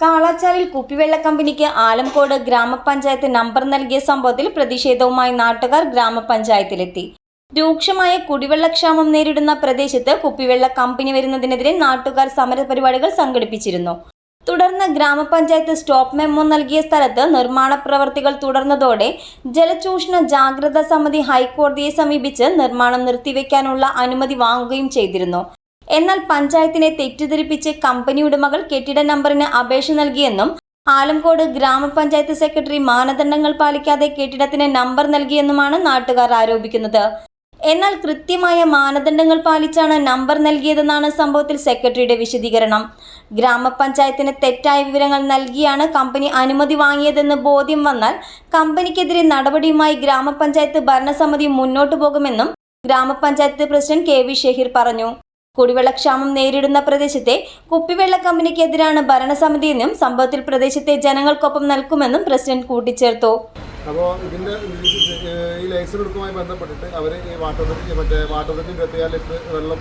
കാളാച്ചാലിൽ കുപ്പിവെള്ള കമ്പനിക്ക് ആലംകോട് ഗ്രാമപഞ്ചായത്ത് നമ്പർ നൽകിയ സംഭവത്തിൽ പ്രതിഷേധവുമായി നാട്ടുകാർ ഗ്രാമപഞ്ചായത്തിലെത്തി. രൂക്ഷമായ കുടിവെള്ളക്ഷാമം നേരിടുന്ന പ്രദേശത്ത് കുപ്പിവെള്ള കമ്പനി വരുന്നതിനെതിരെ നാട്ടുകാർ സമരപരിപാടികൾ സംഘടിപ്പിച്ചിരുന്നു. തുടർന്ന് ഗ്രാമപഞ്ചായത്ത് സ്റ്റോപ്പ് മെമ്മോ നൽകിയ സ്ഥലത്ത് നിർമ്മാണ പ്രവർത്തികൾ തുടർന്നതോടെ ജലചൂഷണ ജാഗ്രതാ സമിതി ഹൈക്കോടതിയെ സമീപിച്ച് നിർമ്മാണം നിർത്തിവെക്കാനുള്ള അനുമതി വാങ്ങുകയും ചെയ്തിരുന്നു. എന്നാൽ പഞ്ചായത്തിനെ തെറ്റിദ്ധരിപ്പിച്ച് കമ്പനി ഉടമകൾ കെട്ടിട നമ്പറിന് അപേക്ഷ നൽകിയെന്നും ആലംകോട് ഗ്രാമപഞ്ചായത്ത് സെക്രട്ടറി മാനദണ്ഡങ്ങൾ പാലിക്കാതെ കെട്ടിടത്തിന് നമ്പർ നൽകിയെന്നുമാണ് നാട്ടുകാർ ആരോപിക്കുന്നത്. എന്നാൽ കൃത്യമായ മാനദണ്ഡങ്ങൾ പാലിച്ചാണ് നമ്പർ നൽകിയതെന്നാണ് സംഭവത്തിൽ സെക്രട്ടറിയുടെ വിശദീകരണം. ഗ്രാമപഞ്ചായത്തിന് തെറ്റായ വിവരങ്ങൾ നൽകിയാണ് കമ്പനി അനുമതി വാങ്ങിയതെന്ന് ബോധ്യം വന്നാൽ കമ്പനിക്കെതിരെ നടപടിയുമായി ഗ്രാമപഞ്ചായത്ത് ഭരണസമിതി മുന്നോട്ടു പോകുമെന്നും ഗ്രാമപഞ്ചായത്ത് പ്രസിഡന്റ് കെ വി ഷഹീർ പറഞ്ഞു. കുടിവെള്ളക്ഷാമം നേരിടുന്ന പ്രദേശത്തെ കുപ്പിവെള്ള കമ്പനിക്കെതിരാണ് ഭരണസമിതിയെന്നും സംഭവത്തിൽ പ്രദേശത്തെ ജനങ്ങൾക്കൊപ്പം നൽകുമെന്നും പ്രസിഡന്റ് കൂട്ടിച്ചേർത്തു. അപ്പോൾ ഇതിന്റെ ഈ ലൈസൻസ് എടുക്കുമായി ബന്ധപ്പെട്ടിട്ട് അവർ ഈ വാട്ടർ അതോറിറ്റി മറ്റേ വാട്ടർ അതോറിറ്റി ഇരുപത്തിയാറ് ലിറ്റർ വെള്ളം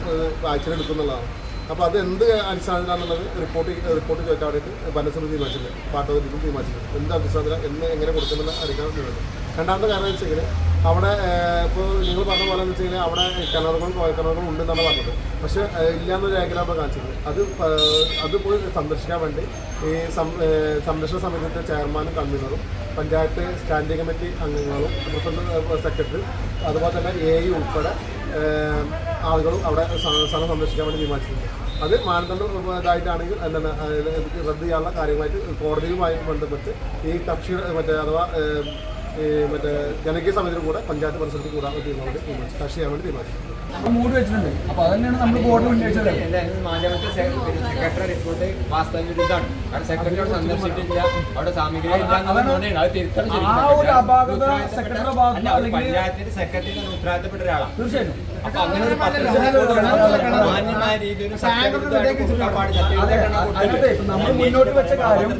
ആഴ്ചയിൽ എടുക്കുന്നുള്ളതാണ്. അപ്പോൾ അത് എന്ത് അടിസ്ഥാനത്തിലാണെന്നുള്ളത് റിപ്പോർട്ട് റിപ്പോർട്ട് ചോദിക്കാൻ വേണ്ടിയിട്ട് ഭരണസമിതി തീരുമാനിച്ചിട്ടുണ്ട് വാട്ടർ അതോറിറ്റി തീരുമാനിച്ചിട്ടുണ്ട് എന്ത് അടിസ്ഥാനത്തിലാണ് എന്ന് എങ്ങനെ കൊടുക്കുന്നുള്ള അറിയിക്കാൻ വേണ്ടി രണ്ടാമത്തെ കാരണം വെച്ച് കഴിഞ്ഞാൽ അവിടെ ഇപ്പോൾ നിങ്ങൾ പറഞ്ഞ പോലെ എന്ന് വെച്ച് കഴിഞ്ഞാൽ അവിടെ കിണറുകളും കുഴൽക്കിണറുകളും ഉണ്ടെന്നാണ് പറഞ്ഞത്. പക്ഷേ ഇല്ലയെന്ന രേഖയിലാണ് കാണിച്ചത്. അത് അത് പോയി സന്ദർശിക്കാൻ വേണ്ടി ഈ സംരക്ഷണ സമിതിയുടെ ചെയർമാനും കൺവീനറും പഞ്ചായത്ത് സ്റ്റാൻഡിംഗ് കമ്മിറ്റി അംഗങ്ങളും സെക്രട്ടറി അതുപോലെ തന്നെ എ ഇ ഉൾപ്പെടെ ആളുകളും അവിടെ സ്ഥ- സ്ഥലം സന്ദർശിക്കാൻ വേണ്ടി തീരുമാനിച്ചിട്ടുണ്ട്. അത് മാനദണ്ഡം ഇതായിട്ടാണെങ്കിൽ എന്താണ് റദ്ദ് ചെയ്യാനുള്ള കാര്യമായിട്ട് കോടതിയുമായി ബന്ധപ്പെട്ട് ഈ കക്ഷി മറ്റേ അഥവാ മറ്റേ ജനകീയ സമിതിയുടെ കൂടെ പഞ്ചായത്ത് പരിസരത്തിൽ കൂടാൻ തീരുമാനം തീരുമാനിച്ചു കക്ഷി ചെയ്യാൻ വേണ്ടി തീരുമാനിച്ചു നമ്മൾ മൂടി വെച്ചിട്ടുണ്ട്. അപ്പൊ അതന്നെയാണ് നമ്മൾ ബോർഡിൽ ഉന്നയിച്ചത് സെക്രട്ടറി റിപ്പോർട്ട് വാസ്തവ വിരുദ്ധമാണ് കാരണം സെക്രട്ടറിയോട് സന്ദർശിച്ചിട്ടില്ല. അവിടെ പഞ്ചായത്തിന്റെ സെക്രട്ടറി ഉത്തരവാദിത്തപ്പെട്ട ഒരാളാണ്. തീർച്ചയായിട്ടും. അപ്പൊ അങ്ങനെ ഒരു മാന്യമായ രീതിയിൽ നമ്മൾ മുന്നോട്ട് വെച്ച കാര്യം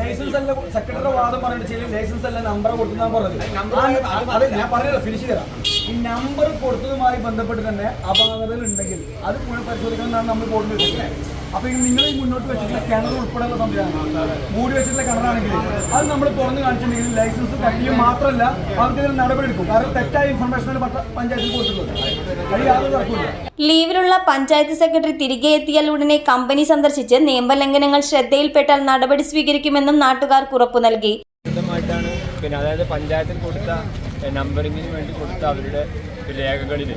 ലൈസൻസ് സെക്രട്ടറിയുടെ വാദം പറഞ്ഞിട്ട് ചെയ്യും ലൈസൻസ് അല്ല നമ്പർ കൊടുത്തു പറഞ്ഞത്. അത് ഞാൻ പറഞ്ഞല്ലോ ഫിനിഷ് ചെയ്തരാം ഈ നമ്പർ കൊടുത്തതുമായി ബന്ധപ്പെട്ട് തന്നെ അപാകതകൾ ഉണ്ടെങ്കിൽ അത് പരിശോധിക്കണമെന്നാണ് നമ്മൾ ബോർഡിൽ വെച്ചിട്ടുള്ളത് അപ്പൊ ഈ നിങ്ങൾ ഈ മുന്നോട്ട് വെച്ചിട്ടുള്ള കിണർ ഉൾപ്പെടെയുള്ള സംവിധാനം മൂടി വെച്ചിട്ടുള്ള കിണറാണെങ്കിൽ അത് നമ്മൾ തുറന്ന് കാണിച്ചിട്ടുണ്ടെങ്കിൽ ലൈസൻസ് കഴിയും മാത്രമല്ല അവർക്കെതിരെ നടപടി എടുക്കും. കാരണം തെറ്റായ ഇൻഫർമേഷനാണ് പഞ്ചായത്തിൽ കൊടുത്തിട്ടുള്ളത്. ലീവിലുള്ള പഞ്ചായത്ത് സെക്രട്ടറി തിരികെ എത്തിയാൽ ഉടനെ കമ്പനി സന്ദർശിച്ച് നിയമലംഘനങ്ങൾ ശ്രദ്ധയിൽപ്പെട്ടാൽ നടപടി സ്വീകരിക്കുമെന്നും നാട്ടുകാർക്ക് ഉറപ്പു നൽകി. പിന്നെ അതായത് പഞ്ചായത്തിൽ കൊടുത്ത നമ്പറിങ്ങിന് വേണ്ടി കൊടുത്ത അവരുടെ രേഖകളിൽ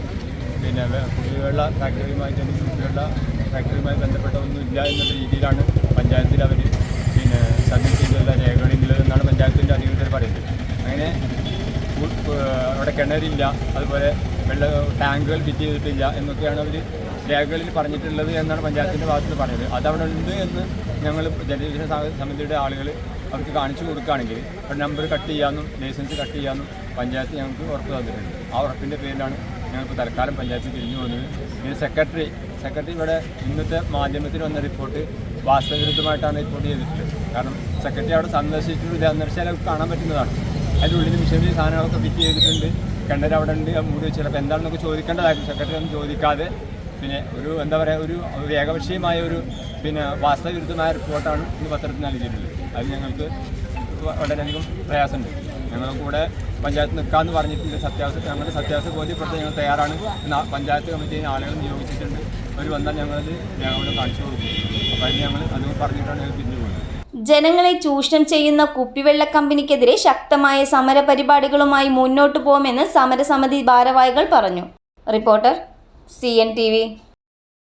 പിന്നെ കുടിവെള്ള ഫാക്ടറിയുമായിട്ട് കുടിവെള്ള ഫാക്ടറിയുമായി ബന്ധപ്പെട്ട ഒന്നുമില്ല എന്നുള്ള രീതിയിലാണ് പഞ്ചായത്തിൽ അവർ പിന്നെ സബ്മിറ്റ് ചെയ്തുള്ള രേഖകളിലുള്ളതെന്നാണ് പഞ്ചായത്തിന്റെ അധികൃതർ പറയുന്നത്. അങ്ങനെ അവിടെ കിണറില്ല അതുപോലെ വെള്ള ടാങ്കുകൾ ഫിറ്റ് ചെയ്തിട്ടില്ല എന്നൊക്കെയാണ് അവർ രേഖകളിൽ പറഞ്ഞിട്ടുള്ളത് എന്നാണ് പഞ്ചായത്തിന്റെ ഭാഗത്ത് പറയുന്നത്. അതവിടെ ഉണ്ട് എന്ന് ഞങ്ങൾ ജലവിദ്യുത സമിതിയുടെ ആളുകൾ അവർക്ക് കാണിച്ചു കൊടുക്കുകയാണെങ്കിൽ നമ്പർ കട്ട് ചെയ്യാമെന്നും ലൈസൻസ് കട്ട് ചെയ്യാമെന്നും പഞ്ചായത്ത് ഞങ്ങൾക്ക് ഉറപ്പ് തന്നിട്ടുണ്ട്. ആ ഉറപ്പിന്റെ പേരിലാണ് ഞങ്ങൾക്ക് തൽക്കാലം പഞ്ചായത്ത് തിരിഞ്ഞു പോകുന്നത്. പിന്നെ സെക്രട്ടറി സെക്രട്ടറി ഇവിടെ ഇന്നത്തെ മാധ്യമത്തിൽ വന്ന റിപ്പോർട്ട് വാസ്തവവിരുദ്ധമായിട്ടാണ് റിപ്പോർട്ട് ചെയ്തിട്ടുള്ളത്. കാരണം സെക്രട്ടറി അവിടെ സന്ദർശിച്ചിട്ട് സന്ദർശിച്ചാൽ അവർക്ക് കാണാൻ പറ്റുന്നതാണ്. അതിന്റെ ഉള്ളിൽ മിഷനറി സാധനങ്ങളൊക്കെ ഫിറ്റ് ചെയ്തിട്ടുണ്ട്. കണ്ടര അവിടെ ഉണ്ട് മൂടി വെച്ചിട്ട് എന്താണെന്നൊക്കെ ചോദിക്കേണ്ടതായിരുന്നു. സെക്രട്ടറി ഒന്നും ചോദിക്കാതെ പിന്നെ ഒരു എന്താ പറയുക ഒരു ഏകപക്ഷീയമായ ഒരു പിന്നെ വാസ്തവവിരുദ്ധമായ റിപ്പോർട്ടാണ് ഇന്ന് പത്രത്തിൽ നൽകിയിട്ടുള്ളത്. അത് ഞങ്ങൾക്ക് വളരെയധികം പ്രയാസമുണ്ട്. ഞങ്ങളുടെ കൂടെ പഞ്ചായത്ത് നിൽക്കാമെന്ന് പറഞ്ഞിട്ടുണ്ട് സത്യാവസ്ഥ ഞങ്ങളുടെ സത്യാവസ്ഥ ബോധ്യപ്പെടുത്താൻ ഞങ്ങൾ തയ്യാറാണ്. പഞ്ചായത്ത് കമ്മിറ്റിയിൽ ആളുകൾ നിയോഗിച്ചിട്ടുണ്ട്. അവർ വന്നാൽ ഞങ്ങളത് ഞങ്ങളോട് കാണിച്ചു കൊടുക്കും അപ്പോൾ അതിന് ഞങ്ങൾ അത് പറഞ്ഞിട്ടാണ് ഞങ്ങൾ പോകുന്നത് ജനങ്ങളെ ചൂഷണം ചെയ്യുന്ന കുപ്പിവെള്ള കമ്പനിക്കെതിരെ ശക്തമായ സമര പരിപാടികളുമായി മുന്നോട്ടു പോകുമെന്ന് സമരസമിതി ഭാരവാഹികൾ പറഞ്ഞു. Reporter C N T V.